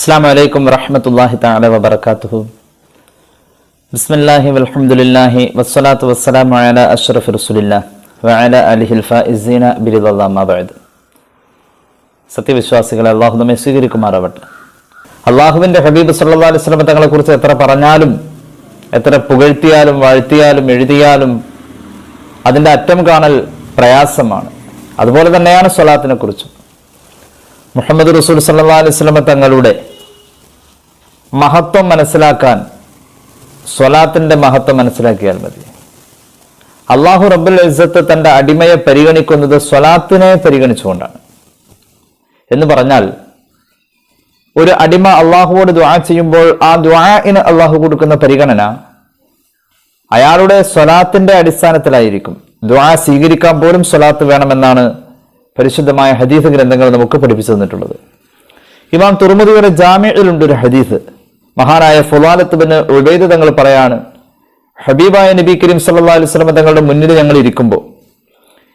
അസ്സാം വലൈക്കും വറഹമത്തല്ലാഹി താല വബർക്കാത്തുഹു ബിസ്മില്ലാഹി വൽഹംദുലില്ലാഹി വസ്സലാത്തു വസ്സലാം അല അഷ്റഫ് റസുലില്ല വഅല അലിഹിൽ ഫായിസീന ബിരിദല്ലാഹ് ബഅദ് സത്യവിശ്വാസികളെ അള്ളാഹു നമ്മെ സ്വീകരിക്കുമാറാവട്ടെ. അള്ളാഹുവിന്റെ ഹബീബ് സല്ലാ അലൈഹി വസല്ലം തങ്ങളെ കുറിച്ച് എത്ര പറഞ്ഞാലും എത്ര പുകഴ്ത്തിയാലും വാഴ്ത്തിയാലും എഴുതിയാലും അതിന്റെ അറ്റം കാണൽ പ്രയാസമാണ്. അതുപോലെ തന്നെയാണ് സ്വലാത്തിനെ കുറിച്ചും മുഹമ്മദ് റസൂൽ സല്ലാ അലൈഹി സ്വലമ തങ്ങളുടെ മഹത്വം മനസ്സിലാക്കാൻ സ്വലാത്തിന്റെ മഹത്വം മനസ്സിലാക്കിയാൽ മതി. അള്ളാഹു റബ്ബുൽ ഇസത്ത് തന്റെ അടിമയെ പരിഗണിക്കുന്നത് സ്വലാത്തിനെ പരിഗണിച്ചുകൊണ്ടാണ്. എന്ന് പറഞ്ഞാൽ ഒരു അടിമ അള്ളാഹുവോട് ദ്വാ ചെയ്യുമ്പോൾ ആ ദ്വാഇന് അള്ളാഹു കൊടുക്കുന്ന പരിഗണന അയാളുടെ സ്വലാത്തിന്റെ അടിസ്ഥാനത്തിലായിരിക്കും. ദ്വാ സ്വീകരിക്കാൻ പോലും സ്വലാത്ത് വേണമെന്നാണ് പരിശുദ്ധമായ ഹദീസ് ഗ്രന്ഥങ്ങൾ നമുക്ക് പഠിപ്പിച്ചു തന്നിട്ടുള്ളത്. ഇമാം തുറമുദിയുടെ ജാമ്യയിലുണ്ട് ഒരു ഹദീസ്. മഹാനായ ഫുലാലത്ത് ബിന് ഉബൈദ് തങ്ങൾ പറയാണ് ഹബീബായ നബി കരീം സല്ലാ അലൈഹി സ്വലമ തങ്ങളുടെ മുന്നിൽ ഞങ്ങൾ ഇരിക്കുമ്പോൾ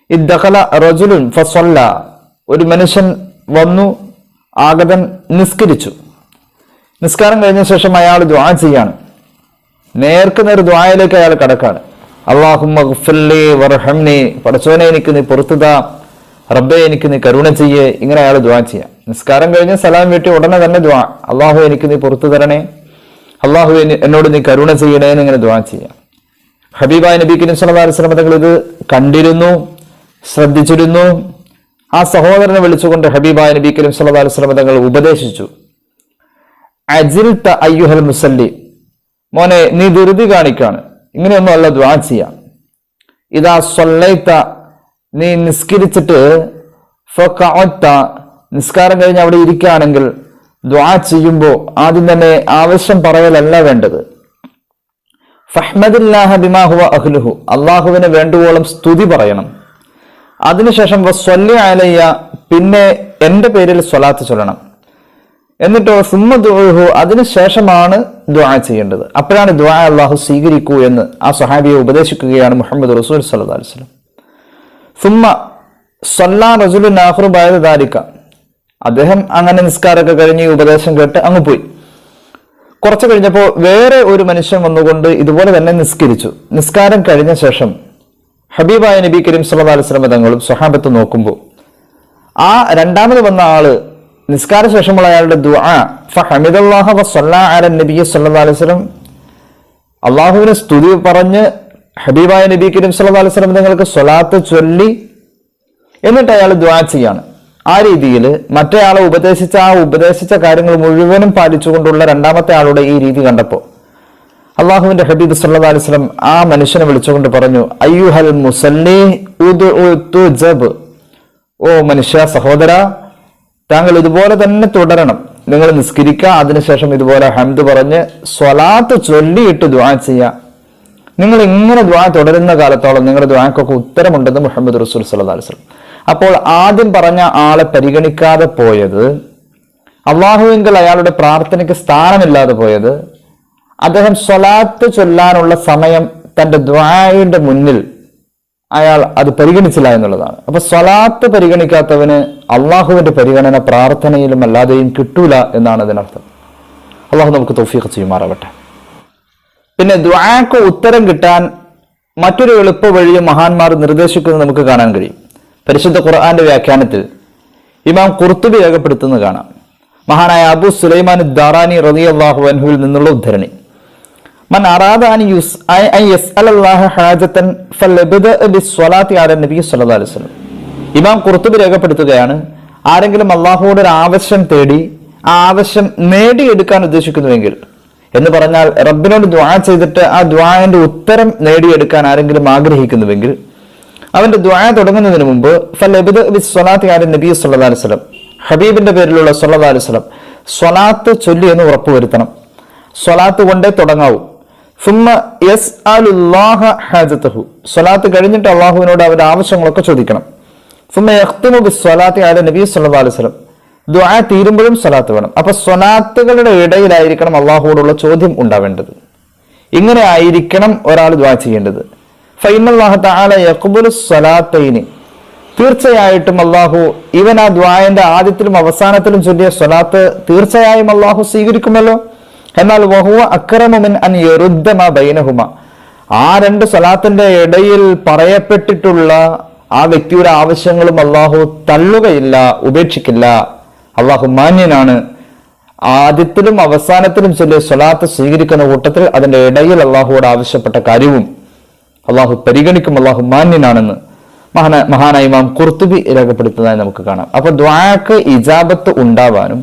ഇദ്ദഖല റജുലുൻ ഫസ്വല്ല ഒരു മനുഷ്യൻ വന്നു ആഗതൻ നിസ്കരിച്ചു. നിസ്കാരം കഴിഞ്ഞ ശേഷം അയാൾ ദ്വാ ചെയ്യാണ്. നേർക്ക് നേർ ദ്വായയിലേക്ക് അയാൾ കടക്കാണ്. അള്ളാഹുമ്മി പടച്ചോനെ എനിക്ക് നീ പുറത്തുതാ. റബ്ബെ എനിക്ക് നീ കരുണ ചെയ്യേ. ഇങ്ങനെ അയാൾ ദ്വാ ചെയ്യാം. നിസ്കാരം കഴിഞ്ഞ് സലാം വീട്ടി ഉടനെ തന്നെ ദ്വാ അള്ളാഹു എനിക്ക് നീ പുറത്തു തരണേ. അള്ളാഹു എന്നോട് നീ കരുണ ചെയ്യണേ എന്ന് ഇങ്ങനെ ദ്വാ ചെയ്യാം. ഹബീബായ നബി കരീം ഇത് കണ്ടിരുന്നു ശ്രദ്ധിച്ചിരുന്നു. ആ സഹോദരനെ വിളിച്ചുകൊണ്ട് ഹബീബായ നബി കരീം ഉപദേശിച്ചു. അജിൽത അയ്യുഹൽ മുസല്ലി. മോനെ നീ ധൃതി കാണിക്കാണ്. ഇങ്ങനെയൊന്നും അല്ല ദ്വാ ചെയ്യാം. ഇതാ സൊല്ലൈത്ത നീ നിസ്കരിച്ചിട്ട് നിസ്കാരം കഴിഞ്ഞ് അവിടെ ഇരിക്കുകയാണെങ്കിൽ ദ്വാ ചെയ്യുമ്പോൾ ആദ്യം തന്നെ ആവശ്യം പറയലല്ല വേണ്ടത്. ഫഹ്മദില്ലാഹ ബിമാ ഹുവ അഹ്ലുഹു അള്ളാഹുവിന് വേണ്ടുവോളം സ്തുതി പറയണം. അതിനുശേഷം വസ്വല്ലി അലയ്യ പിന്നെ എന്റെ പേരിൽ സ്വലാത്ത് ചൊല്ലണം. എന്നിട്ടോ സുമ്മ ദുഹു അതിനുശേഷമാണ് ദ്വാ ചെയ്യേണ്ടത്. അപ്പോഴാണ് ദ്വാ അള്ളാഹു സ്വീകരിക്കൂ എന്ന് ആ സഹാബിയെ ഉപദേശിക്കുകയാണ് മുഹമ്മദ് റസൂൽ സല്ലു അലൈഹി വസല്ലം. സുമ്മ സല്ലാ റസുലു നാഹ്റു ബായത് ദാരിക്ക. അദ്ദേഹം അങ്ങനെ നിസ്കാരമൊക്കെ കഴിഞ്ഞ് ഉപദേശം കേട്ട് അങ്ങ് പോയി. കുറച്ച് കഴിഞ്ഞപ്പോൾ വേറെ ഒരു മനുഷ്യൻ വന്നുകൊണ്ട് ഇതുപോലെ തന്നെ നിസ്കരിച്ചു. നിസ്കാരം കഴിഞ്ഞ ശേഷം ഹബീബായ നബി കരീം സല്ലാ അലൈഹി വസല്ലം തങ്ങളും സ്വഹാബത്ത് നോക്കുമ്പോൾ ആ രണ്ടാമത് വന്ന ആൾ നിസ്കാര ശേഷമുള്ള അയാളുടെ ദുആ ഫഹമിദല്ലാഹ വസല്ലാ അല നബി സല്ലല്ലാഹു അലൈഹി വസല്ലം അള്ളാഹുവിന് സ്തുതി പറഞ്ഞ് ഹബീബായ നബി കരീം സല്ലല്ലാഹു അലൈഹി വസല്ലം തങ്ങൾക്ക് സ്വലാത്ത് ചൊല്ലി എന്നിട്ട് അയാൾ ദ്വാ ചെയ്യാണ്. ആ രീതിയിൽ മറ്റേയാളെ ഉപദേശിച്ച ആ ഉപദേശിച്ച കാര്യങ്ങൾ മുഴുവനും പാലിച്ചുകൊണ്ടുള്ള രണ്ടാമത്തെ ആളുടെ ഈ രീതി കണ്ടപ്പോൾ അള്ളാഹുവിന്റെ ഹബീബ് സല്ലല്ലാഹു അലൈഹി വസല്ലം ആ മനുഷ്യനെ വിളിച്ചുകൊണ്ട് പറഞ്ഞു അയ്യുഹൽ മുസല്ലി ഉദ്ഉ ഓ മനുഷ്യ സഹോദര താങ്കൾ ഇതുപോലെ തന്നെ തുടരണം. നിങ്ങൾ നിസ്കരിക്കുക അതിനുശേഷം ഇതുപോലെ ഹംദ് പറഞ്ഞ് സ്വലാത്ത് ചൊല്ലിയിട്ട് ദ്വാ ചെയ്യുക. നിങ്ങൾ ഇങ്ങനെ ദ്വാ തുടരുന്ന കാലത്തോളം നിങ്ങളുടെ ദ്വാക്കൊക്കെ ഉത്തരമുണ്ടെന്ന് മുഹമ്മദ് റസൂൽ സല്ലല്ലാഹു അലൈഹി വസല്ലം അപ്പോൾ ആദ്യം പറഞ്ഞ ആളെ പരിഗണിക്കാതെ പോയത് അള്ളാഹുവിങ്കൽ അയാളുടെ പ്രാർത്ഥനയ്ക്ക് സ്ഥാനമില്ലാതെ പോയത് അദ്ദേഹം സ്വലാത്ത് ചൊല്ലാനുള്ള സമയം തന്റെ ദ്വായുടെ മുന്നിൽ അയാൾ അത് പരിഗണിച്ചില്ല എന്നുള്ളതാണ്. അപ്പൊ സ്വലാത്ത് പരിഗണിക്കാത്തവന് അള്ളാഹുവിന്റെ പരിഗണന പ്രാർത്ഥനയിലും അല്ലാതെയും കിട്ടൂല എന്നാണ് അതിനർത്ഥം. അള്ളാഹു നമുക്ക് തൗഫീഖ് ചെയ്യുമാറാവട്ടെ. പിന്നെ ദ്വാക്ക് ഉത്തരം കിട്ടാൻ മറ്റൊരു എളുപ്പ വഴിയും മഹാന്മാർ നിർദ്ദേശിക്കുന്നത് നമുക്ക് കാണാൻ കഴിയും. പരിശുദ്ധ ഖുർആന്റെ വ്യാഖ്യാനത്തിൽ ഇമാം കുർത്തുബി രേഖപ്പെടുത്തുന്നത് കാണാം. മഹാനായ അബു സുലൈമാൻ ദാറാനി റതി അള്ളാഹു അൻഹുവിൽ നിന്നുള്ള ഉദ്ധരണി. മൻ അറാദ അൻ യുസ് അൻ യസ്അലല്ലാഹ ഹാജതൻ ഫലബ്ദ ബിസ്സലാത്തി അല നബി സല്ലല്ലാഹു അലൈഹി വസല്ലം. ഇമാം കുർത്തുബി രേഖപ്പെടുത്തുകയാണ് ആരെങ്കിലും അള്ളാഹുവിന്റെ ഒരു ആവശ്യം തേടി ആ ആവശ്യം നേടിയെടുക്കാൻ ഉദ്ദേശിക്കുന്നുവെങ്കിൽ എന്ന് പറഞ്ഞാൽ റബ്ബിനോട് ദ്വാ ചെയ്തിട്ട് ആ ദ്വാന്റെ ഉത്തരം നേടിയെടുക്കാൻ ആരെങ്കിലും ആഗ്രഹിക്കുന്നുവെങ്കിൽ അവന്റെ ദ്വാ തുടങ്ങുന്നതിന് മുമ്പ് നബി വസല്ലം. ഹബീബിന്റെ പേരിലുള്ള സല്ലല്ലാഹു അലൈഹി സ്വലാത്ത് ചൊല്ലി എന്ന് ഉറപ്പുവരുത്തണം. സ്വലാത്ത് കൊണ്ടേ തുടങ്ങാവൂ. സുമ്മ എസ് സ്വലാത്ത് കഴിഞ്ഞിട്ട് അള്ളാഹുവിനോട് അവരുടെ ആവശ്യങ്ങളൊക്കെ ചോദിക്കണം. സുമ്മ യഖ്തുമു ബിസ്സലാത്തി അല നബി സല്ലല്ലാഹു അലൈഹി വസല്ലം. ദുആ തീരുമ്പോഴും സ്വലാത്ത് വേണം. അപ്പൊ സ്വലാത്തുകളുടെ ഇടയിലായിരിക്കണം അള്ളാഹുവോടുള്ള ചോദ്യം ഉണ്ടാവേണ്ടത്. ഇങ്ങനെ ആയിരിക്കണം ഒരാൾ ദ്വാ ചെയ്യേണ്ടത്. ഫൈനല്ലാഹ സ്വലാത്തൈനി. തീർച്ചയായിട്ടും അള്ളാഹു ഇവൻ ആ ദ്വായന്റെ ആദ്യത്തിലും അവസാനത്തിലും ചൊല്ലിയ സ്വലാത്ത് തീർച്ചയായും അള്ളാഹു സ്വീകരിക്കുമല്ലോ. എന്നാൽ വഹുവ അക്രമമിൻ അൻ യറുദ്ധമ ബൈനഹുമ. ആ രണ്ട് സ്വലാത്തിന്റെ ഇടയിൽ പറയപ്പെട്ടിട്ടുള്ള ആ വ്യക്തിയുടെ ആവശ്യങ്ങളും അള്ളാഹു തള്ളുകയില്ല ഉപേക്ഷിക്കില്ല. അള്ളാഹു മാന്യനാണ്. ആദ്യത്തിലും അവസാനത്തിലും ചൊല്ലിയ സ്വലാത്ത് സ്വീകരിക്കുന്ന കൂട്ടത്തിൽ അതിന്റെ ഇടയിൽ അള്ളാഹുവോട് ആവശ്യപ്പെട്ട കാര്യവും അള്ളാഹു പരിഗണിക്കും അള്ളാഹു മാന്യനാണെന്ന് മഹാന മഹാനായ ഇമാം കുർത്തുബി രേഖപ്പെടുത്തുന്നതായി നമുക്ക് കാണാം. അപ്പൊ ദ്വാക്ക് ഇജാബത്ത് ഉണ്ടാവാനും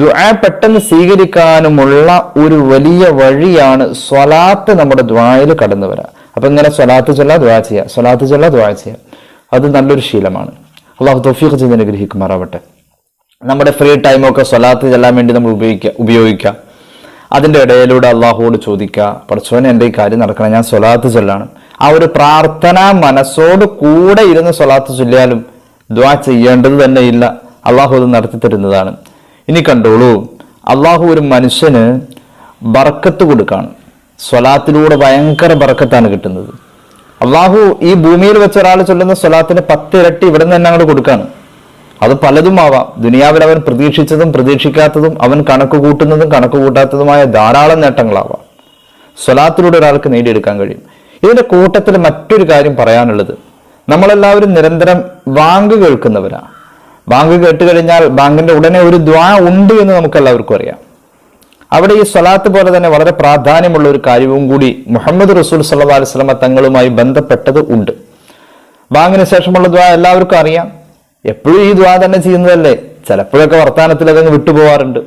ദ്വാ പെട്ടെന്ന് സ്വീകരിക്കാനുമുള്ള ഒരു വലിയ വഴിയാണ് സ്വലാത്ത് നമ്മുടെ ദ്വായിൽ കടന്നു വരാം. അപ്പൊ ഇങ്ങനെ സ്വലാത്ത് ചൊല്ല ദ്വാ ചെയ്യുക സ്വലാത്ത് ചൊല്ല ദ്വാ ചെയ്യുക അത് നല്ലൊരു ശീലമാണ്. അള്ളാഹു തൗഫീഖ് ചെയ്ത് അനുഗ്രഹിക്കുമാറാവട്ടെ. നമ്മുടെ ഫ്രീ ടൈമൊക്കെ സ്വലാത്ത് ചെല്ലാൻ വേണ്ടി നമ്മൾ ഉപയോഗിക്കുക ഉപയോഗിക്കുക അതിന്റെ ഇടയിലൂടെ അള്ളാഹുവോട് ചോദിക്കുക പഠിച്ചോനെ എന്റെ ഈ കാര്യം നടക്കണം? ഞാൻ സ്വലാത്ത് ചൊല്ലാണ്. ആ ഒരു പ്രാർത്ഥന മനസ്സോട് കൂടെ ഇരുന്ന് സ്വലാത്ത് ചൊല്ലിയാലും ദ്വാ ചെയ്യേണ്ടത് തന്നെ ഇല്ല. അള്ളാഹു അത് നടത്തി തരുന്നതാണ്. ഇനി കണ്ടോളൂ അള്ളാഹു ഒരു മനുഷ്യന് ബർക്കത്ത് കൊടുക്കാണ്. സ്വലാത്തിലൂടെ ഭയങ്കര ബർക്കത്താണ് കിട്ടുന്നത്. അള്ളാഹു ഈ ഭൂമിയിൽ വെച്ച ഒരാൾ ചൊല്ലുന്ന സ്വലാത്തിന് പത്തിരട്ടി ഇവിടെ നിന്ന് തന്നെ അങ്ങോട്ട് കൊടുക്കാണ്. അത് പലതും ആവാം. ദുനിയാവിൽ അവൻ പ്രതീക്ഷിച്ചതും പ്രതീക്ഷിക്കാത്തതും അവൻ കണക്ക് കൂട്ടുന്നതും കണക്ക് കൂട്ടാത്തതുമായ ധാരാളം നേട്ടങ്ങളാവാം. സ്വലാത്തിലൂടെ ഒരാൾക്ക് നേടിയെടുക്കാൻ കഴിയും. ഇതിന്റെ കൂട്ടത്തിൽ മറ്റൊരു കാര്യം പറയാനുള്ളത്. നമ്മളെല്ലാവരും നിരന്തരം ബാങ്ക് കേൾക്കുന്നവരാണ് ബാങ്ക് കേട്ട് കഴിഞ്ഞാൽ ബാങ്കിന്റെ ഉടനെ ഒരു ദ്വാ ഉണ്ട് എന്ന് നമുക്ക് എല്ലാവർക്കും അറിയാം. അവിടെ ഈ സ്വലാത്ത് പോലെ തന്നെ വളരെ പ്രാധാന്യമുള്ള ഒരു കാര്യവും കൂടി മുഹമ്മദ് റസൂൽ സല്ലാ അലിസ്ലമ തങ്ങളുമായി ബന്ധപ്പെട്ടത് ഉണ്ട്. ബാങ്കിന് ശേഷമുള്ള ദ്വാ എല്ലാവർക്കും അറിയാം. എപ്പോഴും ഈ ദ്വാ തന്നെ ചെയ്യുന്നതല്ലേ? ചിലപ്പോഴൊക്കെ വർത്തമാനത്തിൽ അതങ്ങ് വിട്ടുപോകാറുണ്ട്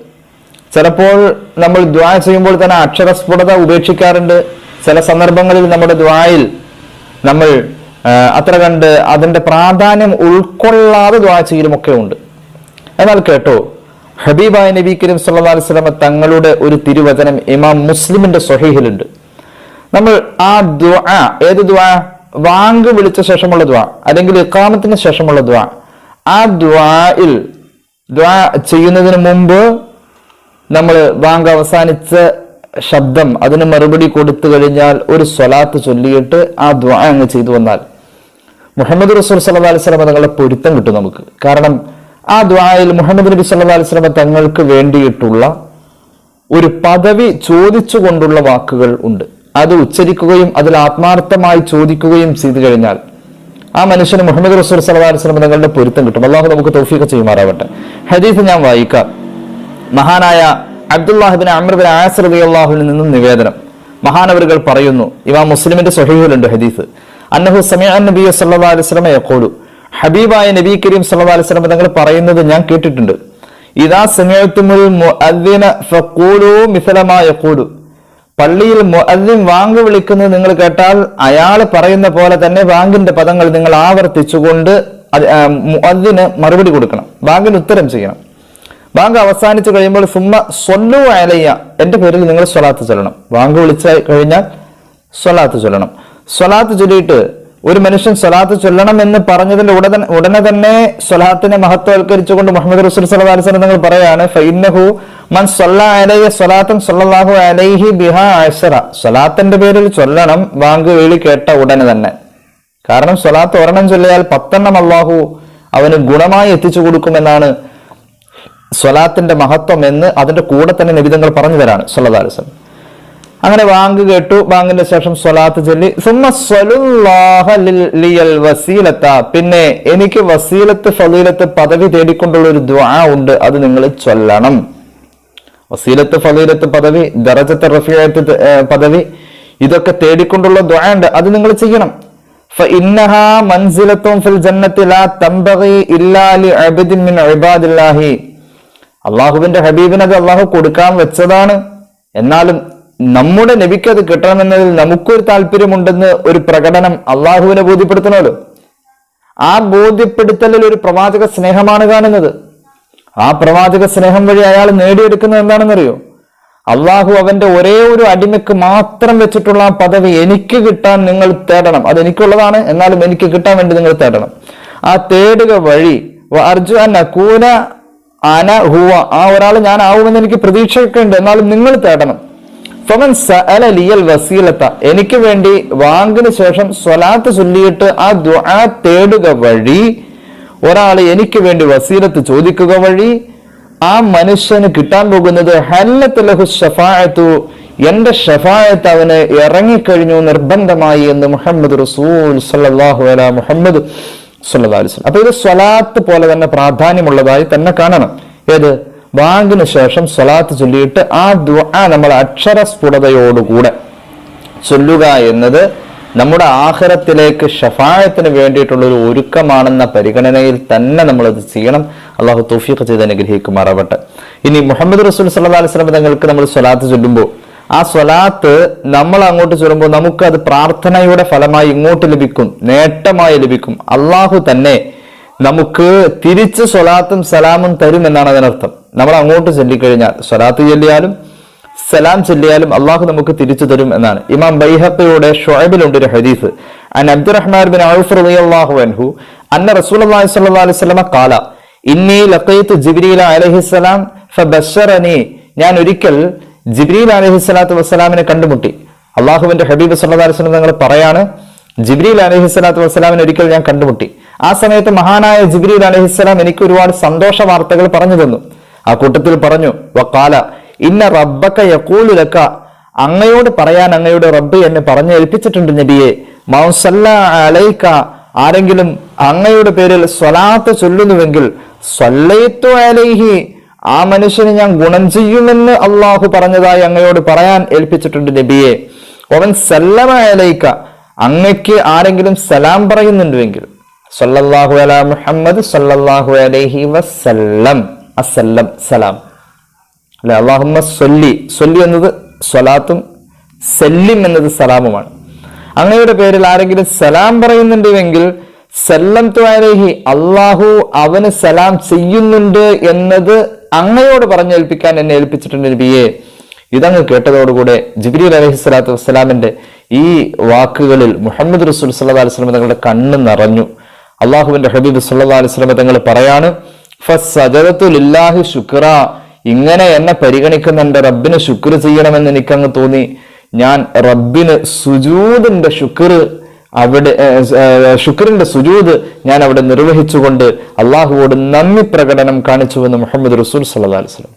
ചിലപ്പോൾ നമ്മൾ ദ്വാ ചെയ്യുമ്പോൾ തന്നെ അക്ഷരസ്ഫുടത ഉപേക്ഷിക്കാറുണ്ട്. ചില സന്ദർഭങ്ങളിൽ നമ്മുടെ ദ്വായിൽ നമ്മൾ അത്ര കണ്ട് അതിന്റെ പ്രാധാന്യം ഉൾക്കൊള്ളാതെ ദ്വാ ചെയ്യലുമൊക്കെ ഉണ്ട്. എന്നാൽ കേട്ടോ ഹബീബായ നബി കരീം സല്ലല്ലാഹു അലൈഹി വസല്ലമ തങ്ങളുടെ ഒരു തിരുവചനം ഇമാം മുസ്ലിമിന്റെ സൊഹീഹിലുണ്ട് നമ്മൾ ആ ദ്വാ ഏത് ദ്വാ വാങ്ക് വിളിച്ച ശേഷമുള്ള ദ്വാ അല്ലെങ്കിൽ ഇക്കാമത്തിന് ശേഷമുള്ള ദ്വാ ആ ദ്വായിൽ ദ്വാ ചെയ്യുന്നതിന് മുമ്പ് നമ്മൾ ബാങ്ക് അവസാനിച്ച ശബ്ദം അതിന് മറുപടി കൊടുത്തു കഴിഞ്ഞാൽ ഒരു സ്വലാത്ത് ചൊല്ലിയിട്ട് ആ ദ്വാ അങ്ങ് ചെയ്തു വന്നാൽ മുഹമ്മദ് റസൂൽ സല്ലാ അലൈഹി വസല്ലം തങ്ങളുടെ പൊരുത്തം കിട്ടും നമുക്ക്. കാരണം ആ ദ്വായിൽ മുഹമ്മദ് നബി സല്ലാ അലൈഹി വസല്ലം തങ്ങൾക്ക് വേണ്ടിയിട്ടുള്ള ഒരു പദവി ചോദിച്ചുകൊണ്ടുള്ള വാക്കുകൾ ഉണ്ട്. അത് ഉച്ചരിക്കുകയും അതിൽ ആത്മാർത്ഥമായി ചോദിക്കുകയും ചെയ്തു കഴിഞ്ഞാൽ ആ മനുഷ്യന് മുഹമ്മദ് റസൂൽ സല്ലല്ലാഹു അലൈഹി വസല്ലം തങ്ങളുടെ പൊരുത്തം കിട്ടും. അള്ളാഹു നമുക്ക് തൗഫീഖ് ചെയ്യുമാറാവട്ടെ. ഹദീസ് ഞാൻ വായിക്കാം. മഹാനായ അബ്ദുല്ലാഹിബിൻ അമർബിൻ ആസ് അള്ളാഹുവിൽ നിന്നും നിവേദനം. മഹാനവരുകൾ പറയുന്നു ഇവ മുസ്ലിമിന്റെ സ്വഹീഹുലുണ്ട് ഹദീസ്. അന്നഹു സമിഅ നബി അലൈഹി വസല്ലം യഖൂലു ഹബീബായ നബി കരീം സല്ലല്ലാഹു അലൈഹി വസല്ലം തങ്ങൾ പറയുന്നത് ഞാൻ കേട്ടിട്ടുണ്ട്. ഇതാ സമയത്തുമുൽ ഫഖൂലു മിസ്ല മാ യഖൂലു. പള്ളിയിൽ മുഅദ്ദിൻ വാങ്ക് വിളിക്കുന്നത് നിങ്ങൾ കേട്ടാൽ അയാൾ പറയുന്ന പോലെ തന്നെ ബാങ്കിന്റെ പദങ്ങൾ നിങ്ങൾ ആവർത്തിച്ചുകൊണ്ട് അതിന് മറുപടി കൊടുക്കണം. ബാങ്കിന് ഉത്തരം ചെയ്യണം. ബാങ്ക് അവസാനിച്ചു കഴിയുമ്പോൾ സുമ്മ സ്വല്ലു അലയ്യ എന്റെ പേരിൽ നിങ്ങൾ സ്വലാത്ത് ചൊല്ലണം. ബാങ്ക് വിളിച്ച കഴിഞ്ഞാൽ സ്വലാത്ത് ചൊല്ലണം. സ്വലാത്ത് ചൊല്ലിയിട്ട് ഒരു മനുഷ്യൻ സ്വലാത്ത് ചൊല്ലണം എന്ന് പറഞ്ഞതിന്റെ ഉടനെ ഉടനെ തന്നെ സ്വലാത്തിനെ മഹത്വവൽക്കരിച്ചുകൊണ്ട് മുഹമ്മദ് റസൂൽ വസല്ലം നിങ്ങൾ പറയാണ് ഫൈന്നഹു മൻ അലൈഹി സ്വലാത്തൻ അലൈഹി സ്വലാത്തിന്റെ പേരിൽ ചൊല്ലണം ബാങ്ക് വേളി കേട്ട ഉടനെ തന്നെ. കാരണം സ്വലാത്ത് ഒരെണ്ണം ചൊല്ലിയാൽ പത്തെണ്ണം അള്ളാഹു അവന് ഗുണമായി എത്തിച്ചു കൊടുക്കുമെന്നാണ് സ്വലാത്തിന്റെ മഹത്വം എന്ന് അതിന്റെ കൂടെ തന്നെ നിബിധങ്ങൾ പറഞ്ഞു തരാണ് സല്ലദാലിസം അങ്ങനെ വാങ്ക് കേട്ടു. വാങ്ങിന്റെ ശേഷം സ്വലാത്ത് ചൊല്ലി. വസീലത്ത. പിന്നെ എനിക്ക് വസീലത്ത് ഫലീലത്ത് പദവി തേടിക്കൊണ്ടുള്ള ഒരു ദ്വാ ഉണ്ട്. അത് നിങ്ങൾ ചൊല്ലണം. വസീലത്ത് ഫലീലത്ത് പദവി ദറജത്ത് റഫിയത്ത് പദവി ഇതൊക്കെ തേടിക്കൊണ്ടുള്ള ദ്വാ ഉണ്ട്. അത് നിങ്ങൾ ചെയ്യണം. അള്ളാഹുവിന്റെ ഹബീബിനത് അള്ളാഹു കൊടുക്കാൻ വെച്ചതാണ്. എന്നാലും നമ്മുടെ നബിക്ക് അത് കിട്ടണമെന്നതിൽ നമുക്കൊരു താല്പര്യമുണ്ടെന്ന് ഒരു പ്രകടനം അള്ളാഹുവിനെ ബോധ്യപ്പെടുത്തണമല്ലോ. ആ ബോധ്യപ്പെടുത്തലിൽ ഒരു പ്രവാചക സ്നേഹമാണ് കാണുന്നത്. ആ പ്രവാചക സ്നേഹം വഴി അയാൾ നേടിയെടുക്കുന്നത് എന്താണെന്നറിയോ? അള്ളാഹു അവന്റെ ഒരേ ഒരു അടിമയ്ക്ക് മാത്രം വെച്ചിട്ടുള്ള ആ പദവി എനിക്ക് കിട്ടാൻ നിങ്ങൾ തേടണം. അത് എനിക്കുള്ളതാണ് എന്നാലും എനിക്ക് കിട്ടാൻ വേണ്ടി നിങ്ങൾ തേടണം. ആ തേടുക വഴി അർജു അന ഹുവ ആ ഒരാൾ ഞാൻ ആവുമെന്ന് എനിക്ക് പ്രതീക്ഷയൊക്കെ ഉണ്ട് എന്നാലും നിങ്ങൾ തേടണം. എനിക്ക് വേണ്ടി വാങ്ങിന് ശേഷം സ്വലാത്ത് ചൊല്ലിയിട്ട് ആ ദ്വാ തേടുക വഴി ഒരാൾ എനിക്ക് വേണ്ടി വസീലത്ത് ചോദിക്കുക വഴി ആ മനുഷ്യന് കിട്ടാൻ പോകുന്നത് ഹല്ലത്ത് ലഹു ഷഫായത്തു എന്റെ ഷഫായത്ത് അവന് ഇറങ്ങിക്കഴിഞ്ഞു നിർബന്ധമായി എന്ന് മുഹമ്മദ് റസൂൽ സല്ലാഹു അല മുഹമ്മദ് സല്ലാ അലൈഹി വസല്ലം. അപ്പൊ ഇത് സ്വലാത്ത് പോലെ തന്നെ പ്രാധാന്യമുള്ളതായി തന്നെ കാണണം. ഏത്? ബാങ്കിന് ശേഷം സ്വലാത്ത് ചൊല്ലിയിട്ട് ആ ദുആ നമ്മൾ അക്ഷരസ്ഫുടതയോടുകൂടെ ചൊല്ലുക എന്നത് നമ്മുടെ ആഹരത്തിലേക്ക് ഷഫായത്തിന് വേണ്ടിയിട്ടുള്ള ഒരു ഒരുക്കമാണെന്ന പരിഗണനയിൽ തന്നെ നമ്മൾ അത് ചെയ്യണം. അള്ളാഹു തൗഫീഖ് ചെയ്ത് അനുഗ്രഹിക്കുമാറാവട്ടെ. ഇനി മുഹമ്മദ് റസൂൽ സല്ലാ അലൈഹി വസല്ലം തങ്ങൾക്ക് നമ്മൾ സ്വലാത്ത് ചൊല്ലുമ്പോൾ ആ സ്വലാത്ത് നമ്മൾ അങ്ങോട്ട് ചൊല്ലുമ്പോൾ നമുക്ക് അത് പ്രാർത്ഥനയുടെ ഫലമായി ഇങ്ങോട്ട് ലഭിക്കും നേട്ടമായി ലഭിക്കും. അള്ളാഹു തന്നെ നമുക്ക് തിരിച്ച് സ്വലാത്തും സലാമും തരും എന്നാണ് അതിനർത്ഥം. നമ്മൾ അങ്ങോട്ട് ചൊല്ലിക്കഴിഞ്ഞാൽ സ്വലാത്ത് ചൊല്ലിയാലും സലാം ചൊല്ലിയാലും അള്ളാഹു നമുക്ക് തിരിച്ചു തരും എന്നാണ്. ഇമാം ബൈഹത്തയുടെ ഷുഐബിലുണ്ട് ഒരു ഹദീസ്. അൻ അബ്ദുറഹ്മാൻ ബിൻ ഔഫ് റളിയല്ലാഹു അൻഹു അന്ന റസൂലുള്ളാഹി സ്വല്ലല്ലാഹു അലൈഹി വസല്ലമ ഖാല ഇന്നി ലഖീതു ജിബ്രീൽ അലൈഹിസ്സലാം ഫബശറനി ഞാൻ ഒരിക്കൽ ജിബ്രീൽ അലൈഹിസ്സലാത്തു വസ്സലാമിനെ കണ്ടുമുട്ടി. അള്ളാഹുവിന്റെ ഹബീബ് സല്ലല്ലാഹു അലൈഹി വസല്ലം തങ്ങൾ പറയാണ് ജിബ്രീൽ അലൈഹിസ്സലാത്തു വസ്സലാമിനെ ഒരിക്കൽ ഞാൻ കണ്ടുമുട്ടി. ആ സമയത്ത് മഹാനായ ജിബ്രീൽ അലൈഹിസ്സലാം എനിക്ക് ഒരുപാട് സന്തോഷ വാർത്തകൾ പറഞ്ഞു തന്നു. ആ കൂട്ടത്തിൽ പറഞ്ഞു വക്കാല ഇന്ന റബ്ബക്ക യക്കൂലുലക്ക അങ്ങയോട് പറയാൻ അങ്ങയുടെ റബ്ബ് എന്നെ പറഞ്ഞു ഏൽപ്പിച്ചിട്ടുണ്ട് നബിയെ മൗസല്ല അലൈക്ക ആരെങ്കിലും അങ്ങയുടെ പേരിൽ സ്വലാത്ത് ചൊല്ലുന്നുവെങ്കിൽ സ്വല്ലയിത്തു അലൈഹി. ആ മനുഷ്യന് ഞാൻ ഗുണം ചെയ്യുമെന്ന് അള്ളാഹു പറഞ്ഞതായി അങ്ങയോട് പറയാൻ ഏൽപ്പിച്ചിട്ടുണ്ട് നബിയെ. അവൻ സല്ലമ അലൈക്ക അങ്ങയ്ക്ക് ആരെങ്കിലും സലാം പറയുന്നുണ്ടെങ്കിൽ സല്ലല്ലാഹു അല മുഹമ്മദ് സല്ലല്ലാഹു അലൈഹി വസല്ലം. അസല്ലം സലാം. അല്ലെ? അള്ളാഹുമ്മ സൊല്ലി സൊല്ലി എന്നത് സ്വലാത്തും സെല്ലിം എന്നത് സലാമുമാണ്. അങ്ങയുടെ പേരിൽ ആരെങ്കിലും സലാം പറയുന്നുണ്ടെങ്കിൽ സല്ലം ത്വാരഹി അള്ളാഹു അവന് സലാം ചെയ്യുന്നുണ്ട് എന്നത് അങ്ങയോട് പറഞ്ഞേൽപ്പിക്കാൻ എന്നെ ഏൽപ്പിച്ചിട്ടുണ്ട് നബിയെ. ഇതങ്ങ് കേട്ടതോടുകൂടെ ജിബ്രീൽ അലഹി സ്വലാത്തു വസ്സലാമിന്റെ ഈ വാക്കുകളിൽ മുഹമ്മദ് റസൂൽ സല്ലാ അലൈഹി സ്വലം തങ്ങളുടെ കണ്ണ് നിറഞ്ഞു. അള്ളാഹുവിന്റെ ഹബീബ് സല്ലാ അലൈഹി സ്വലം തങ്ങൾ പറയാണ് ഫസജദത്തു ലില്ലാഹി ശുക്ര. ഇങ്ങനെ എന്നെ പരിഗണിക്കുന്നുണ്ട്. റബ്ബിന് ശുക്ർ ചെയ്യണമെന്ന് എനിക്കങ്ങ് തോന്നി. ഞാൻ റബ്ബിന് സുജൂദിന്റെ ശുക്ർ അവിടെ ശുക്രിന്റെ സുജൂദ് ഞാൻ അവിടെ നിർവഹിച്ചുകൊണ്ട് അള്ളാഹുവോട് നന്ദി പ്രകടനം കാണിച്ചുവെന്ന് മുഹമ്മദ് റസൂൽ സല്ലാ അലിസ്ലം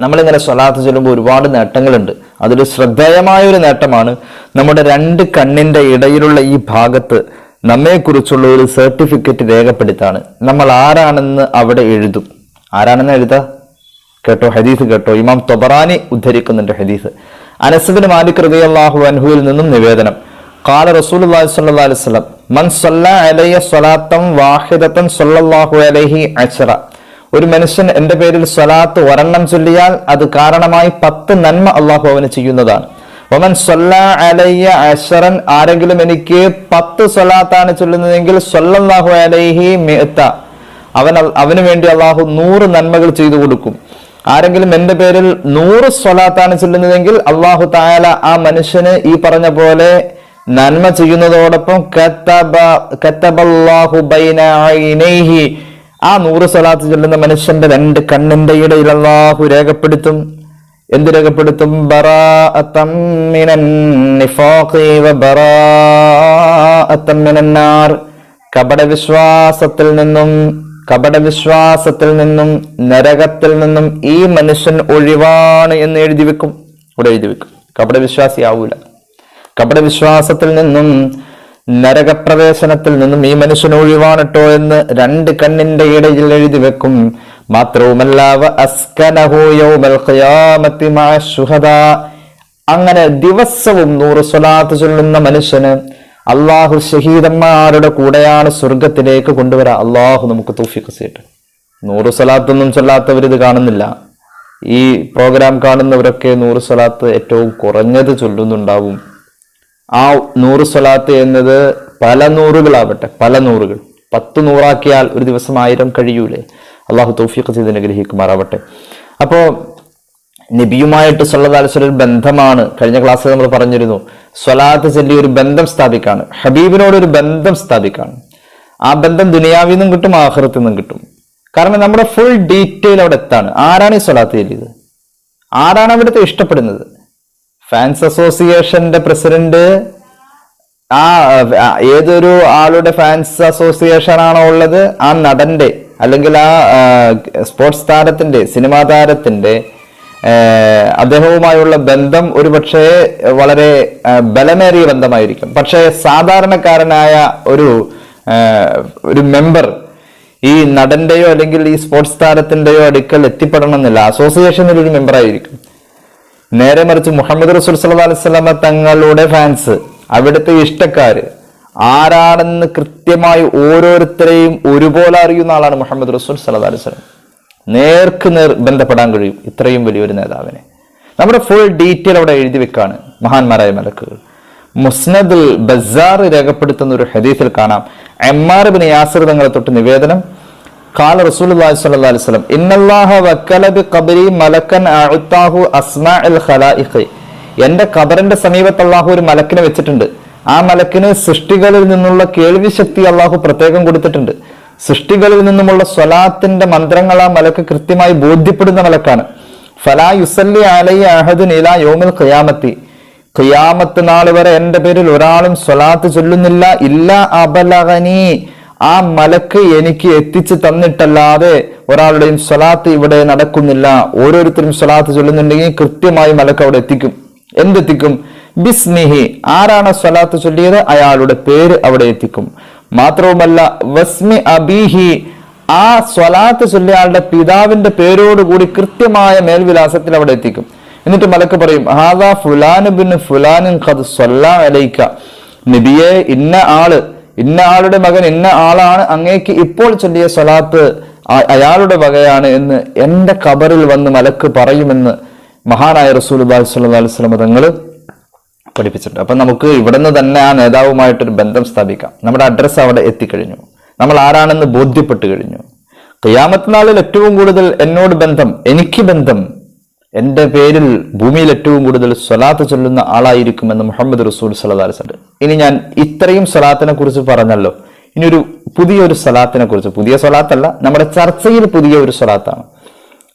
നമ്മളിങ്ങനെ സ്വലാത്ത് ചെല്ലുമ്പോൾ ഒരുപാട് നേട്ടങ്ങളുണ്ട്. അതൊരു ശ്രദ്ധേയമായ ഒരു നേട്ടമാണ്. നമ്മുടെ രണ്ട് കണ്ണിന്റെ ഇടയിലുള്ള ഈ ഭാഗത്ത് നമ്മെക്കുറിച്ചുള്ള ഒരു സർട്ടിഫിക്കറ്റ് രേഖപ്പെടുത്താണ്. നമ്മൾ ആരാണെന്ന് അവിടെ എഴുതും. ആരാണെന്ന് എഴുതാ? കേട്ടോ ഹദീസ് കേട്ടോ. ഇമാം തൊബറാനി ഉദ്ധരിക്കുന്നുണ്ട് ഹദീസ്. അനസബിന് മാലിക് റബി അള്ളാഹു അൻഹുവിൽ നിന്നും നിവേദനം. കാല റസൂൽ സ്വലാത്തം ഒരു മനുഷ്യൻ എന്റെ പേരിൽ സ്വലാത്ത് ഒരെണ്ണം ചൊല്ലിയാൽ അത് കാരണമായി പത്ത് നന്മ അള്ളാഹു അവന് ചെയ്യുന്നതാണ്. ഒമൻ അലയ്യ അഷറൻ ആരെങ്കിലും എനിക്ക് പത്ത് സൊലാത്താണ് ചൊല്ലുന്നതെങ്കിൽ സൊല്ലാഹു അലൈഹി മിഅത്ത. അവൻ അവന് വേണ്ടി അള്ളാഹു നൂറ് നന്മകൾ ചെയ്തു കൊടുക്കും. ആരെങ്കിലും എന്റെ പേരിൽ നൂറ് സ്വലാത്താണ് ചൊല്ലുന്നതെങ്കിൽ അള്ളാഹു തായാല ആ മനുഷ്യന് ഈ പറഞ്ഞ പോലെ നന്മ ചെയ്യുന്നതോടൊപ്പം ആ നൂറ് സ്വലാത്ത് ചൊല്ലുന്ന മനുഷ്യന്റെ രണ്ട് കണ്ണിന്റെ ഇടയിൽ അള്ളാഹു രേഖപ്പെടുത്തും. എന്ത് രേഖപ്പെടുത്തും? കപടവിശ്വാസത്തിൽ നിന്നും കപടവിശ്വാസത്തിൽ നിന്നും നരകത്തിൽ നിന്നും ഈ മനുഷ്യൻ ഒഴിവാണ് എന്ന് എഴുതി വെക്കും. ഇവിടെ എഴുതി വെക്കും. കപടവിശ്വാസി ആവൂല കപടവിശ്വാസത്തിൽ നിന്നും നരകപ്രവേശനത്തിൽ നിന്നും ഈ മനുഷ്യൻ ഒഴിവാണിട്ടോ എന്ന് രണ്ട് കണ്ണിന്റെ ഇടയിൽ എഴുതി വെക്കും. അങ്ങനെ ദിവസവും നൂറ് സ്വലാത്ത് ചൊല്ലുന്ന മനുഷ്യന് അള്ളാഹു ഷഹീദന്മാരുടെ കൂടെയാണ് സ്വർഗത്തിലേക്ക് കൊണ്ടുവരാ അള്ളാഹു നമുക്ക് തൂഫിക്ക് ചെയ്യട്ടെ. നൂറ് സ്വലാത്തൊന്നും ചൊല്ലാത്തവർ ഇത് കാണുന്നില്ല. ഈ പ്രോഗ്രാം കാണുന്നവരൊക്കെ നൂറ് സ്വലാത്ത് ഏറ്റവും കുറഞ്ഞത് ചൊല്ലുന്നുണ്ടാവും. ആ നൂറ് സ്വലാത്ത് എന്നത് പല നൂറുകളാവട്ടെ പല നൂറുകൾ. പത്ത് നൂറാക്കിയാൽ ഒരു ദിവസം ആയിരം കഴിയൂലേ? അള്ളാഹു തൗഫീഖ് ചെയ്ത് അനുഗ്രഹിക്കുമാറാവട്ടെ. അപ്പോ നബിയുമായിട്ട് സല്ലാസ്വല ഒരു ബന്ധമാണ്. കഴിഞ്ഞ ക്ലാസ്സിൽ നമ്മൾ പറഞ്ഞിരുന്നു സ്വലാത്ത് ചൊല്ലി ഒരു ബന്ധം സ്ഥാപിക്കാണ്. ഹബീബിനോട് ഒരു ബന്ധം സ്ഥാപിക്കാണ്. ആ ബന്ധം ദുനിയാവിൽ നിന്നും കിട്ടും ആഹ്റത്തിൽ നിന്നും കിട്ടും. കാരണം നമ്മുടെ ഫുൾ ഡീറ്റെയിൽ അവിടെ എത്താണ്. ആരാണ് ഈ സ്വലാത്ത് ചൊല്ലിയത്? ആരാണ് അവിടുത്തെ ഇഷ്ടപ്പെടുന്നത്? ഫാൻസ് അസോസിയേഷന്റെ പ്രസിഡന്റ് ആ, ഏതൊരു ആളുടെ ഫാൻസ് അസോസിയേഷൻ ആണോ ഉള്ളത്? ആ നടന്റെ. അല്ലെങ്കിൽ ആ സ്പോർട്സ് താരത്തിന്റെ സിനിമാ താരത്തിന്റെ അദ്ദേഹവുമായുള്ള ബന്ധം ഒരുപക്ഷെ വളരെ ബലമേറിയ ബന്ധമായിരിക്കും. പക്ഷേ സാധാരണക്കാരനായ ഒരു ഒരു മെമ്പർ ഈ നടന്റെയോ അല്ലെങ്കിൽ ഈ സ്പോർട്സ് താരത്തിന്റെയോ അടുക്കൽ എത്തിപ്പെടണമെന്നില്ല. അസോസിയേഷനിൽ ഒരു മെമ്പറായിരിക്കും നേരെ മറിച്ച് മുഹമ്മദ് റസൂൽ സല്ലാ അലൈഹി വസല്ലമ തങ്ങളുടെ ഫാൻസ് അവിടുത്തെ ഇഷ്ടക്കാര് ആരാണെന്ന് കൃത്യമായി ഓരോരുത്തരെയും ഒരുപോലെ അറിയുന്ന ആളാണ് മുഹമ്മദ് റസൂൽ സല്ലാ അലിസ്ലം നേർക്ക് നേർ ബന്ധപ്പെടാൻ കഴിയും ഇത്രയും വലിയൊരു നേതാവിനെ. നമ്മുടെ ഫുൾ ഡീറ്റെയിൽ അവിടെ എഴുതി വെക്കാണ് മഹാന്മാരായ മലക്കുകൾ. മുസ്നദുൽ ബസാർ രേഖപ്പെടുത്തുന്ന ഒരു ഹദീസിൽ കാണാം. എമ്മാർ ബിൻ യാസിർ തൊട്ട് നിവേദനം. കാല റസൂൽ സല്ലാ അലിസ്ലം ഇന്നല്ലാഹ എന്റെ കബറിന്റെ സമീപത്ത് അള്ളാഹു ഒരു മലക്കിനെ വെച്ചിട്ടുണ്ട്. ആ മലക്കിന് സൃഷ്ടികളിൽ നിന്നുള്ള കേൾവി ശക്തി അള്ളാഹു പ്രത്യേകം കൊടുത്തിട്ടുണ്ട്. സൃഷ്ടികളിൽ നിന്നുമുള്ള സ്വലാത്തിന്റെ മന്ത്രങ്ങൾ ആ മലക്ക് കൃത്യമായി ബോധ്യപ്പെടുന്ന മലക്കാണ്. ഫലാ യുസല്ലി അലൈ അഹദ് ഇലാ യോമിൽ ഖിയാമത്തി. ഖിയാമത്ത് നാളെ വരെ എന്റെ പേരിൽ ഒരാളും സ്വലാത്ത് ചൊല്ലുന്നില്ല. ഇല്ല അബലഹനി ആ മലക്ക് എനിക്ക് എത്തിച്ചു തന്നിട്ടല്ലാതെ ഒരാളുടെയും സ്വലാത്ത് ഇവിടെ നടക്കുന്നില്ല. ഓരോരുത്തരും സ്വലാത്ത് ചൊല്ലുന്നുണ്ടെങ്കിൽ കൃത്യമായി മലക്ക് അവിടെ എത്തിക്കും. എന്തെത്തിക്കും? ബിസ്മിഹി ആരാണ് സ്വലാത്ത് ചൊല്ലിയത് അയാളുടെ പേര് അവിടെ എത്തിക്കും. മാത്രവുമല്ല വസ്മി അബീഹി ആ സ്വലാത്ത് ചൊല്ലിയ ആളുടെ പിതാവിന്റെ പേരോടുകൂടി കൃത്യമായ മേൽവിലാസത്തിൽ അവിടെ എത്തിക്കും. എന്നിട്ട് മലക്ക് പറയും ഹാദാ ഫുലാൻ ബിൻ ഫുലാനും ഖദ് സ്വല്ലാ അലൈക്ക നബിയെ ഇന്ന ആൾ ഇന്ന ആളുടെ മകൻ ഇന്ന ആളാണ് അങ്ങേക്ക് ഇപ്പോൾ ചൊല്ലിയ സ്വലാത്ത് അയാളുടെ വകയാണ് എന്ന് എന്റെ കബറിൽ വന്ന് മലക്ക് പറയുമെന്ന് മഹാനായ റസൂൽ അലൈഹി വസല്ലം തങ്ങൾ പഠിപ്പിച്ചിട്ടുണ്ട്. അപ്പം നമുക്ക് ഇവിടുന്ന് തന്നെ ആ നേതാവുമായിട്ടൊരു ബന്ധം സ്ഥാപിക്കാം. നമ്മുടെ അഡ്രസ്സ് അവിടെ എത്തിക്കഴിഞ്ഞു. നമ്മൾ ആരാണെന്ന് ബോധ്യപ്പെട്ട് കഴിഞ്ഞു. ഖിയാമത്ത് നാളിൽ ഏറ്റവും കൂടുതൽ എന്നോട് ബന്ധം എനിക്ക് ബന്ധം എന്റെ പേരിൽ ഭൂമിയിൽ ഏറ്റവും കൂടുതൽ സ്വലാത്ത് ചൊല്ലുന്ന ആളായിരിക്കുമെന്ന് മുഹമ്മദ് റസൂൽ വസല്ലം. ഇനി ഞാൻ ഇത്രയും സ്വലാത്തിനെ കുറിച്ച് പറഞ്ഞല്ലോ. ഇനി ഒരു പുതിയൊരു സ്വലാത്തിനെ കുറിച്ച് പുതിയ സ്വലാത്തല്ല നമ്മുടെ ചർച്ചയിൽ പുതിയ ഒരു സ്വലാത്താണ്.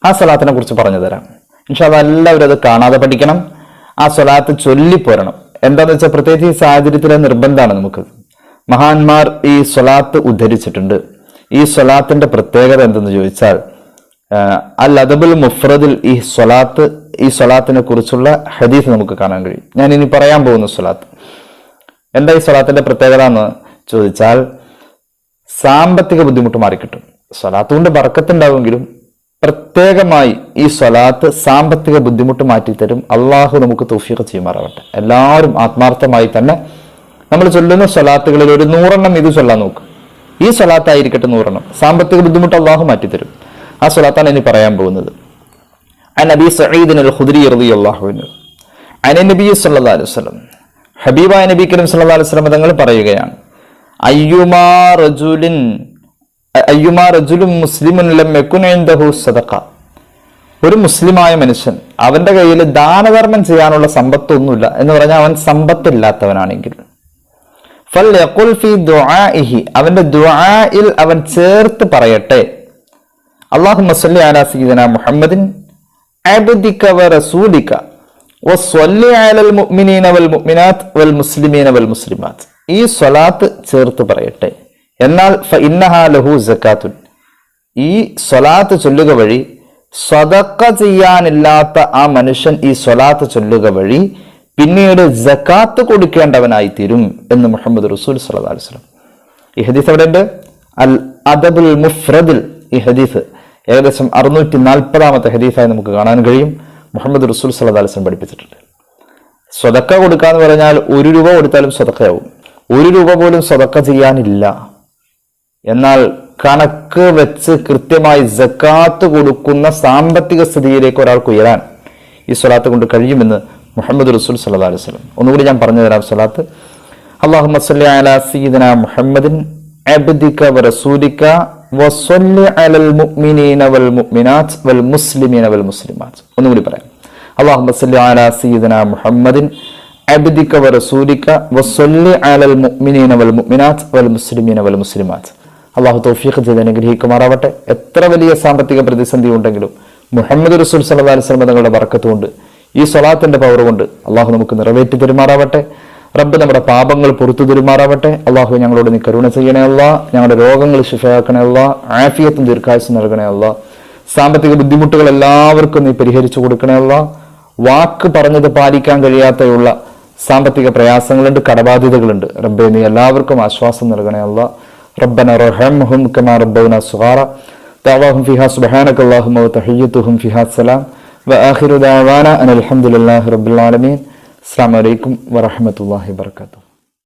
ആ സ്വലാത്തിനെ കുറിച്ച് പറഞ്ഞു തരാം. പക്ഷെ അതെല്ലാവരും അത് കാണാതെ പഠിക്കണം. ആ സ്വലാത്ത് ചൊല്ലിപ്പോരണം എന്താന്ന് വെച്ചാൽ പ്രത്യേകിച്ച് ഈ സാഹചര്യത്തിലെ നിർബന്ധമാണ് നമുക്ക്. മഹാന്മാർ ഈ സ്വലാത്ത് ഉദ്ധരിച്ചിട്ടുണ്ട്. ഈ സ്വലാത്തിന്റെ പ്രത്യേകത എന്തെന്ന് ചോദിച്ചാൽ അൽ അദബുൽ മുഫ്രദിൽ ഈ സ്വലാത്ത് ഈ സ്വലാത്തിനെ കുറിച്ചുള്ള ഹദീസ് നമുക്ക് കാണാൻ കഴിയും. ഞാൻ ഇനി പറയാൻ പോകുന്ന സ്വലാത്ത്. എന്താ ഈ സ്വലാത്തിന്റെ പ്രത്യേകത എന്ന് ചോദിച്ചാൽ സാമ്പത്തിക ബുദ്ധിമുട്ട് മാറിക്കിട്ടും. സ്വലാത്ത് കൊണ്ട് ബറക്കത്തുണ്ടാവുമെങ്കിലും പ്രത്യേകമായി ഈ സ്വലാത്ത് സാമ്പത്തിക ബുദ്ധിമുട്ട് മാറ്റിത്തരും അള്ളാഹു നമുക്ക് തൗഫീഖ് ചെയ്യുമാറാവട്ടെ എല്ലാവരും ആത്മാർത്ഥമായി തന്നെ നമ്മൾ ചൊല്ലുന്ന സ്വലാത്തുകളിൽ ഒരു നൂറെണ്ണം ഇത് ചൊല്ലാൻ നോക്കും ഈ സ്വലാത്തായിരിക്കട്ടെ നൂറെണ്ണം സാമ്പത്തിക ബുദ്ധിമുട്ട് അള്ളാഹു മാറ്റിത്തരും ആ സ്വലാത്താണ് ഇനി പറയാൻ പോകുന്നത് عن أبي سعيد الخدري رضي الله عنه عن النبي صلى الله عليه وسلم ഹബീബായ നബി കരീം സല്ലല്ലാഹു അലൈഹി വസല്ലം തങ്ങൾ പറയുകയാണ് അയ്യുമാ റജുലിൻ അയ്യുമാ റജുലും മുസ്ലിമുല്ലം മെക്കുനൈന്ദഹു സദക്ക ഒരു മുസ്ലിമായ മനുഷ്യൻ അവന്റെ കയ്യിൽ ദാനധർമ്മം ചെയ്യാനുള്ള സമ്പത്തൊന്നുമില്ല എന്ന് പറഞ്ഞാൽ അവൻ സമ്പത്തില്ലാത്തവനാണെങ്കിൽ. ഫൽ യഖുൽ ഫി ദുആഇഹി. അവന്റെ ദുആഇൽ അവൻ ചേർത്ത് പറയട്ടെ. അല്ലാഹു മസ്ലി അലാ സീദന മുഹമ്മദിൻ. അബ്ദിക വ റസൂലിക. വസ്വല്ലി അലൽ മുഅ്മിനീന വൽ മുഅ്മിനാത്ത് വൽ മുസ്ലിമീന വൽ മുസ്ലിമാത്ത്. ഈ സ്വലാത്ത് ചേർത്ത് പറയട്ടെ. എന്നാൽ ലഹു സക്കാത്തുൻ. ഈ സ്വലാത്ത് ചൊല്ലുക വഴി സ്വതക്ക ചെയ്യാനില്ലാത്ത ആ മനുഷ്യൻ ഈ സ്വലാത്ത് ചൊല്ലുക വഴി പിന്നീട് ജക്കാത്ത് കൊടുക്കേണ്ടവനായി തീരും എന്ന് മുഹമ്മദ് റസൂൽ അലൈഹി വസല്ലം. ഈ ഹദീസ് അവിടെ ഉണ്ട് അൽ അദബുൽ മുഫ്രദിൽ ഈ ഹദീസ്. ഏകദേശം അറുന്നൂറ്റി നാൽപ്പതാമത്തെ ഹദീസായി നമുക്ക് കാണാൻ കഴിയും. മുഹമ്മദ് റസൂൽ സല്ലാ വസല്ലം പഠിപ്പിച്ചിട്ടുണ്ട്. സ്വതക്ക കൊടുക്കുക എന്ന് പറഞ്ഞാൽ ഒരു രൂപ കൊടുത്താലും സ്വതക്കയാവും ഒരു രൂപ പോലും സ്വതക്ക ചെയ്യാനില്ല. എന്നാൽ കണക്ക് വെച്ച് കൃത്യമായി ജക്കാത്ത് കൊടുക്കുന്ന സാമ്പത്തിക സ്ഥിതിയിലേക്ക് ഒരാൾക്ക് ഉയരാൻ ഈ സ്വലാത്ത് കൊണ്ട് കഴിയുമെന്ന് മുഹമ്മദ് റസൂൽ സല്ലാ അലൈഹി സ്വലം ഒന്നുകൂടി ഞാൻ പറഞ്ഞു തരാം സ്വലാത്ത്. അള്ളാഹു മസ്ലി അല സീദന മുഹമ്മദിൻ അബ്ദിക വറസൂലിക വസ്വല്ലി അലൽ മുഅ്മിനീന വൽ മുഅ്മിനാത്ത് വൽ മുസ്ലിമീന വൽ മുസ്ലിമാത്ത്. ഒന്നുകൂടി പറയാം. അള്ളാഹു മുഹമ്മദിൻ അബ്ദിക അലൽ മുഅ്മിനീന വൽ മുഅ്മിനാത്ത് വൽ മുസ്ലിമീന വൽ മുസ്ലിമാത്ത്. അള്ളാഹു തൗഫീഖ് ചെയ്ത് അനുഗ്രഹിക്കുമാറാവട്ടെ. എത്ര വലിയ സാമ്പത്തിക പ്രതിസന്ധി ഉണ്ടെങ്കിലും മുഹമ്മദ് റസൂൽ സല്ലല്ലാഹു അലൈഹി വസല്ലം തങ്ങളുടെ വറക്കത്തുകൊണ്ട് ഈ സ്വലാത്തിന്റെ പവർ കൊണ്ട് അള്ളാഹു നമുക്ക് നിറവേറ്റി തരുമാറാവട്ടെ. റബ്ബ് നമ്മുടെ പാപങ്ങൾ പുറത്തു തരുമാറാവട്ടെ. അള്ളാഹു ഞങ്ങളോട് നീ കരുണ ചെയ്യണേ അല്ല ഞങ്ങളുടെ രോഗങ്ങൾ ശിഫയാക്കണേ അല്ല ആഫിയത്തും ദീർഘായുസ് നൽകണേ അല്ല സാമ്പത്തിക ബുദ്ധിമുട്ടുകൾ എല്ലാവർക്കും നീ പരിഹരിച്ചു കൊടുക്കണേ അല്ല വാക്ക് പറഞ്ഞത് പാലിക്കാൻ കഴിയാത്തയുള്ള സാമ്പത്തിക പ്രയാസങ്ങളുണ്ട് കടബാധ്യതകളുണ്ട്. റബ്ബെ നീ എല്ലാവർക്കും ആശ്വാസം നൽകണേ അല്ല ربنا رحمهم كما ربونا صغارا دعواهم فيها سبحانك اللهم وتحيتهم فيها السلام وآخر دعوانا أن الحمد لله رب العالمين السلام عليكم ورحمة الله وبركاته